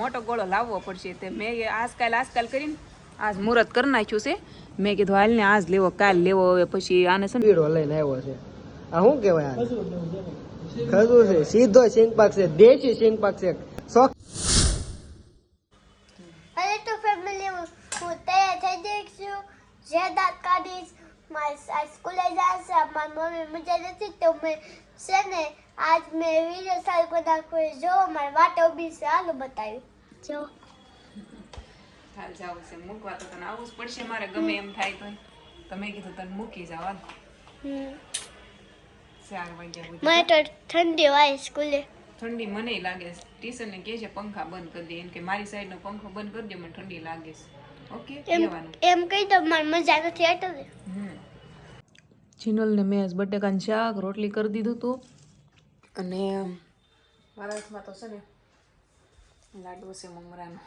મોટો ગોળો લાવવો પડશે તે મેં આજકાલ આજકાલ કરીને આજ મુહૂર્ત કરી નાખ્યું છે. મેં કીધું હાલ ને આજ લેવો કાલ લેવો હવે પછી આને છે પીળો લઈને આવ્યો છે. આ શું કહેવાય આ ખજૂર છે સીધો સિંગ પાક છે દેશી સિંગ પાક છે. શોખ. અરે તો ફેમિલી હું તૈયાર થઈ જઈશ છું. જે દાંત કાઢીશ મારી આ સ્કૂલે જશે મારી મમ્મી મજા નથી તો મેં છે ને આજ મેં વીર સાલ કરી કોઈ જો મારી વાટે ઊભી છે. બતાવ્યું જો. હાલ જાવું છે. મૂકવા તો તને આવવું જ પડશે. મારે ગમે એમ થાય તો તમે કીધું તને મૂકી જવા મને તો ઠંડી હોય સ્કૂલે. ઠંડી મને લાગે છે. ટીચરને કહે છે પંખા બંધ કરી દે. એમ કે મારી સાઈડનો પંખો બંધ કરી દે મને ઠંડી લાગે છે. ઓકે એમ કહેવાનું. એમ કહી દો મને મજા નથી એટલે જીનલને મેં બટેકાનું શાક રોટલી કરી દીધું હતું અને મારા હાથમાં તો છે ને લાડવો છે મમરાનો.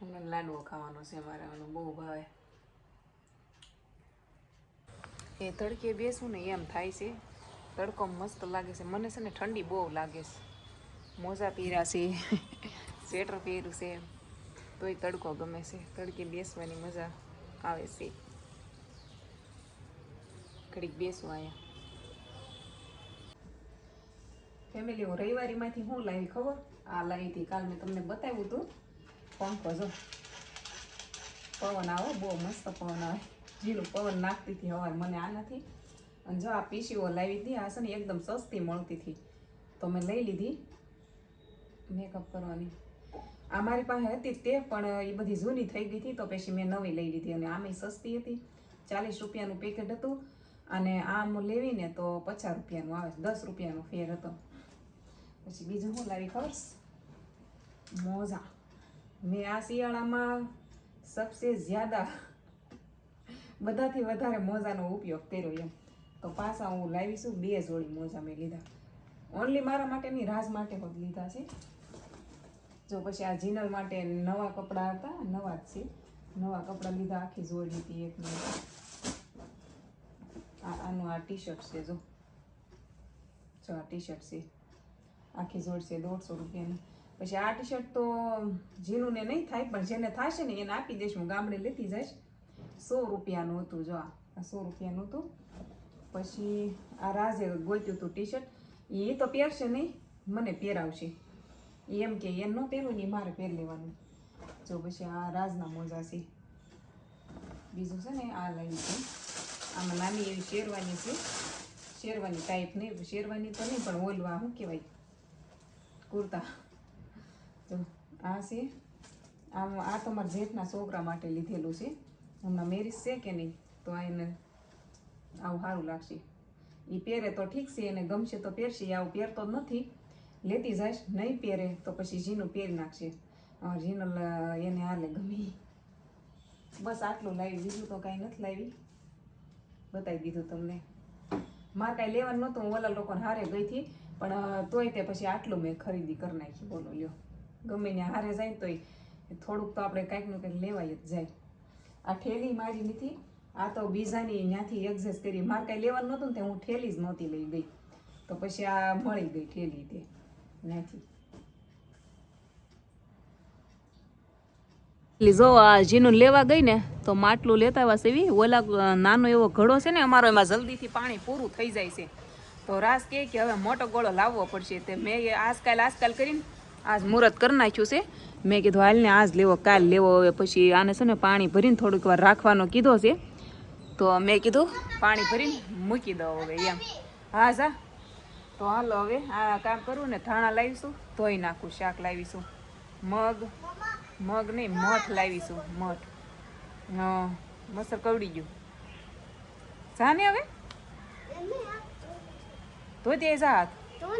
હમણાં લાડવો ખાવાનો છે મારે એનો બહુ ભાવે. એ તડકે બેસું ને એમ થાય છે. તડકો મસ્ત લાગે છે. મને છે ને ઠંડી બહુ લાગે છે. મોજા પહેર્યા છે. સ્વેટર પહેર્યું છે. તોય તડકો ગમે છે. તડકે બેસવાની મજા આવે છે. ઘડીક બેસું અહીંયા. ફેમિલી રવિવારીમાંથી હું લાવી ખબર? આ લાવી હતી કાલ મેં તમને બતાવ્યું હતું. પંખો જો. પવન આવો, બહુ મસ્ત પવન આવે. જીરું પવન નાખતી હતી હવાર, મને આ નથી. અને જો આ પીસીઓ લાવી હતી, આ છે ને એકદમ સસ્તી મળતી હતી. તો મેં લઈ લીધી. મેકઅપ કરવાની. આ મારી પાસે હતી તે, પણ એ બધી જૂની થઈ ગઈ હતી, તો પછી મેં નવી લઈ લીધી અને આમે સસ્તી હતી. ચાલીસ રૂપિયાનું પેકેટ હતું. અને આમ લેવીને તો પચાસ રૂપિયાનું આવે દસ રૂપિયાનો ફેર હતો. પછી બીજું શું? લાવી ખબર? મોજા. મેં આ શિયાળામાં સબસે જ્યાદા બધાથી વધારે મોજાનો ઉપયોગ કર્યો એમ. તો પાછા હું લાવીશું બે જોડી મોજા મેં લીધા. ઓનલી મારા માટેની રાજ માટે પણ લીધા છે. જો પછી આ જીનલ માટે નવા કપડાં હતા, નવા જ છે. નવા કપડાં લીધા, આખી જોડી હતી એક આનું આ ટી શર્ટ છે, જો. જો આ ટી શર્ટ છે. આખી જોડશે દોઢસો રૂપિયાની. પછી આ ટી શર્ટ તો જીનુને નહીં થાય, પણ જેને થશે ને એને આપી દઈશ, હું ગામડે લેતી જઈશ. સો રૂપિયાનું હતું જો આ. સો રૂપિયાનું હતું. પછી આ રાજે ગોત્યું હતું ટી શર્ટ એ તો પહેરશે નહીં, મને પહેરાવશે. એમ કે એ ન પહેરવું ને મારે પહેરી લેવાનું. જો પછી આ રાજના મોજા છે. બીજું છે ને આ લાવી છે. આમાં નાની એવી શેરવાની છે. શેરવાની ટાઈપ નહીં, શેરવાની તો નહીં, પણ ઓલવા શું કહેવાય? કુર્તા. તો આ છે. આમ આ તો મારા જેઠના છોકરા માટે લીધેલું છે. હમણાં મેરીજ છે કે નહીં તો આ એને આવું સારું લાગશે. એ પહેરે તો ઠીક છે એને ગમશે તો પહેરશે આવું પહેરતો જ નથી. લેતી જાય નહીં પહેરે તો પછી ઝીનું પહેરી નાખશે. અ, જીનલ એને હાલે ગમી બસ આટલું લાવી બીજું તો કાંઈ નથી લાવી. બતાવી દીધું તમને. મારે કાંઈ લેવાનું નહોતું, હું ઓલા લોકોને હારે ગઈ હતી. પણ તોય તે પછી આટલું મેં ખરીદી કરી નાખી, બોલો લ્યો. ગમે ને હારે જાય તોય થોડુંક તો આપણે કાંઈકનું કંઈક લેવાય જ જાય. આ ઠેલી મારી નથી, આ તો બીજાની ત્યાંથી એડજસ્ટ કરી. મારે કાંઈ લેવાનું નહોતું ને તે હું ઠેલી જ નહોતી લઈ ગઈ. તો પછી આ મળી ગઈ ઠેલી તે ત્યાંથી જો આ જીનું લેવા ગઈ ને, તો માટલું લેતા આવ્યા એવી ઓલા નાનો એવો ઘડો છે ને, અમારો એમાં જલ્દીથી પાણી પૂરું થઈ જાય છે. તો રાસ કહે કે હવે મોટો ગોળો લાવવો પડશે. તે મેં આજકાલ આજકાલ કરીને આજ મુહૂર્ત કરી નાખ્યું છે. મેં કીધું હાલને આજ લેવો, કાલ લેવો. હવે પછી આને છે ને પાણી ભરીને થોડીક વાર રાખવાનો કીધો છે. તો મેં કીધું, પાણી ભરીને મૂકી દો હવે એમ. હા સા તો હાલો હવે આ કામ કરું ને, ધાણા લાવીશું, ધોઈ નાખું, શાક લાવીશું, મગ મગ નહીં મઠ લાવીશું મઠ. મસર કવડી ગયું. જા ને હવે? ધોઈ શાક? જા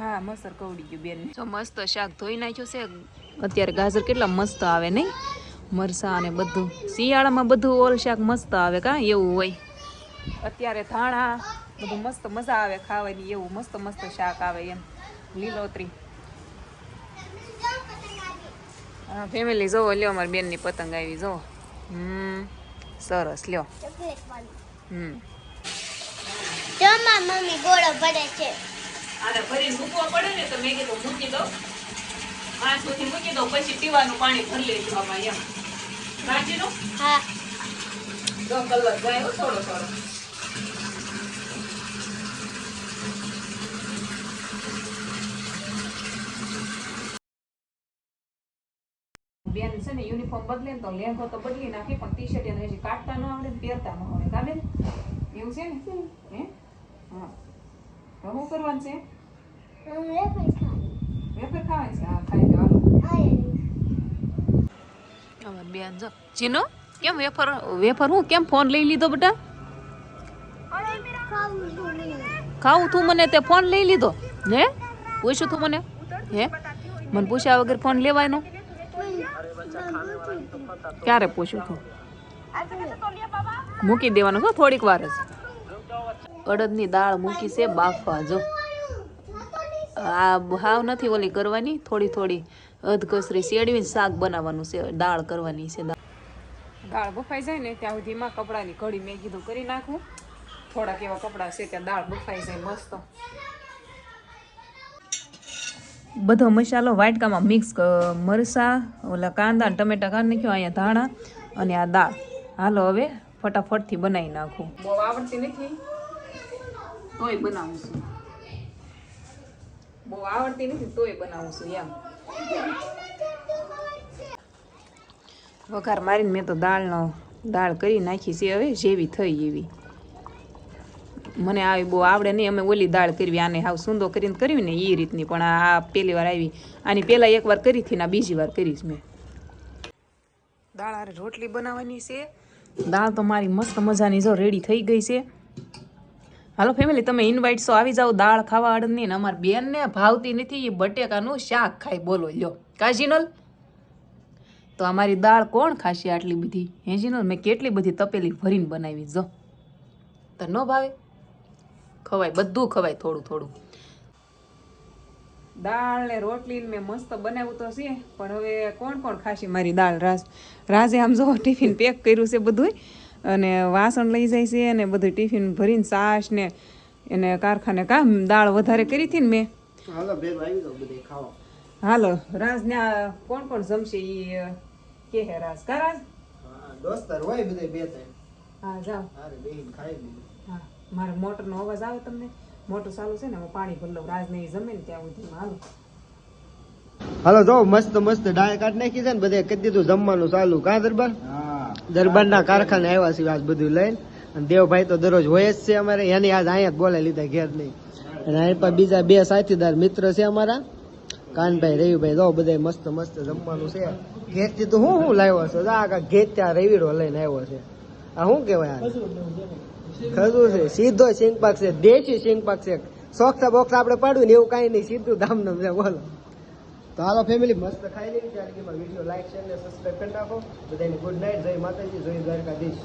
હા મસર કવડી ગયું બેન જો મસ્ત શાક ધોઈ નાખ્યું છે. અત્યારે ગાજર કેટલા મસ્ત આવે નહીં? મરસા અને બધું. શિયાળામાં બધું ઓલ શાક મસ્ત આવે કા? એવું હોય. અત્યારે ધાણા બધું મસ્ત મજા આવે ખાવાની. એવું મસ્ત મસ્ત શાક આવે એમ. લીલોતરી. ફેમિલી જોવો લ્યો મારી બેનની પતંગ આવી જો હમ. સરસ લ્યો. ચોકલેટ વાળી હમ. જો મમ્મી ગોળો ભરે છે. આને ભરીને મૂકવો પડે ને તો મેં કીધું મૂકી દો આ સુધી મૂકી દો પછી પીવાનું પાણી ભરી લેજો આમાં એમ. કાચીનું હા. જો કલર જાય થોડો થોડો. બેન છે ને યુનિફોર્મ બદલે તો લેંઘો તો બદલી નાખે, પણ ટી શર્ટ એને હજી કાઢતા ન આવડે પહેરતા ન આવડે કાબે એવું છે ને? હે? હા. હવે શું કરવાનું છે? વેફર ખાવાની છે? હા, ખાઈ લેવાનું અમાર બેન જો ચીનો કેમ વેફર વેફર હું કેમ ફોન લઈ લીધો બેટા? ખાવું તું મને તે ફોન લઈ લીધો, હે? પૂછ્યું તું મને, હે? મને પૂછ્યા વગર ફોન લેવાય નો ક્યારે પૂછ્યું તું મૂકી દેવાનું છો થોડીક વાર જ. અડદની દાળ મૂકી છે, બાફવા જો. આ હાવ નથી ઓલી કરવાની, થોડી થોડી અધકસરી શેડવીને શાક બનાવવાનું છે, દાળ કરવાની છે, દાળ. બફાઈ જાય ને ત્યાં સુધીમાં કપડાની કઢી મેં કીધું કરી નાખું. થોડાક એવા કપડાં છે ત્યાં દાળ બફાઈ જાય મસ્ત. બધો મસાલો વાટકામાં મિક્સ મરસા ઓલા કાંદા ટમેટા કાઢી નાખ્યો અહીંયા ધાણા અને આ દાળ. હાલો હવે ફટાફટથી બનાવી નાખું. બહુ આવડતી નથી. તોય બનાવું છું. બહુ આવડતી નથી તોય બનાવું છું એમ. વઘાર મારીને મેં તો દાળનો દાળ કરી નાખી છે હવે જેવી થઈ એવી. મને આવી બહુ આવડે નહીં. અમે ઓલી દાળ કરવી આને હાવ સુંદો કરીને કરવી ને એ રીતની. પણ આ પહેલી વાર આવી. આની પહેલાં એકવાર કરી હતી ને બીજી વાર કરીશ મેં. દાળ આરે રોટલી બનાવવાની છે. દાળ તો મારી મસ્ત મજાની જો રેડી થઈ ગઈ છે. હાલો ફેમિલી તમે ઇન્વાઇટ છો આવી જાઓ. દાળ ખાવા અડની ને અમારી બેનને ભાવતી નથી. એ બટેકાનું શાક ખાય. બોલો લ્યો. કાજીનલ તો અમારી દાળ કોણ ખાશે આટલી બધી? હેજીનલ મેં કેટલી બધી તપેલી ભરીને બનાવી જો. તો ન ભાવે? ખવાય બધું ખવાય થોડું થોડું. દાળ ને રોટલી ને મેં મસ્ત બનાવ્યું તો છે પણ હવે કોણ કોણ ખાશે મારી દાળ? રાજ રાજે આમ જો ટિફિન પેક કર્યું છે બધું અને વાસણ લઈ જાય છે અને બધું ટિફિન ભરીને સાસ ને એને કારખાને કામ દાળ વધારે કરી હતી ને મેં. હાલો ભેગું આવી જાવ બધે ખાવા હાલો રાજ ને કોણ કોણ જમશે એ કે હે રાજ કા રાજ હા, દોસ્તાર હોય બધે બે ત્રણ. હા જાઓ. હારે બેહીને ખાઈ લીધું. હા. મારે મોટરનો અવાજ આવે તમને? મોટર ચાલુ છે ને હું પાણી ભરી રાજ નહીં જમે ને ત્યાં સુધી હાલો. હાલો, જો, મસ્ત મસ્ત ડાય કાઢ નાખી છે ને, બધે કહી દીધું, જમવાનું ચાલુ. કા દરબાર? દરબારના કારખાને આવ્યા છે આજ બધું લઈને. અને દેવભાઈ તો દરરોજ હોય જ છે અમારે. એની આજ અહીંયા જ બોલાવી લીધા ઘેર નહીં અને અહીં પણ બીજા બે સાથીદાર મિત્ર છે અમારા. કાનભાઈ, રવિભાઈ, જો, બધા મસ્ત મસ્ત જમવાનું છે. ઘેરથી તો હું હું લાવ્યો છું. આ ઘેર ત્યાં રવિડો લઈને આવ્યો છે. આ શું કહેવાય આ ખજૂર છે. સીધો સિંગ પાક છે. દેશી સિંગ પાક છે. સોખતા બોખતા આપણે પાડવું ને એવું કાંઈ નહીં. સીધું ધામનું છે. બોલો. તો હાલો ફેમિલી મસ્ત ખાઈ લેવી વીડિયો લાઈક શેર ને સબસ્ક્રાઈબ કરી નાખો. બધાને ગુડ નાઇટ જય માતાજી. જય દ્વારકાધીશ.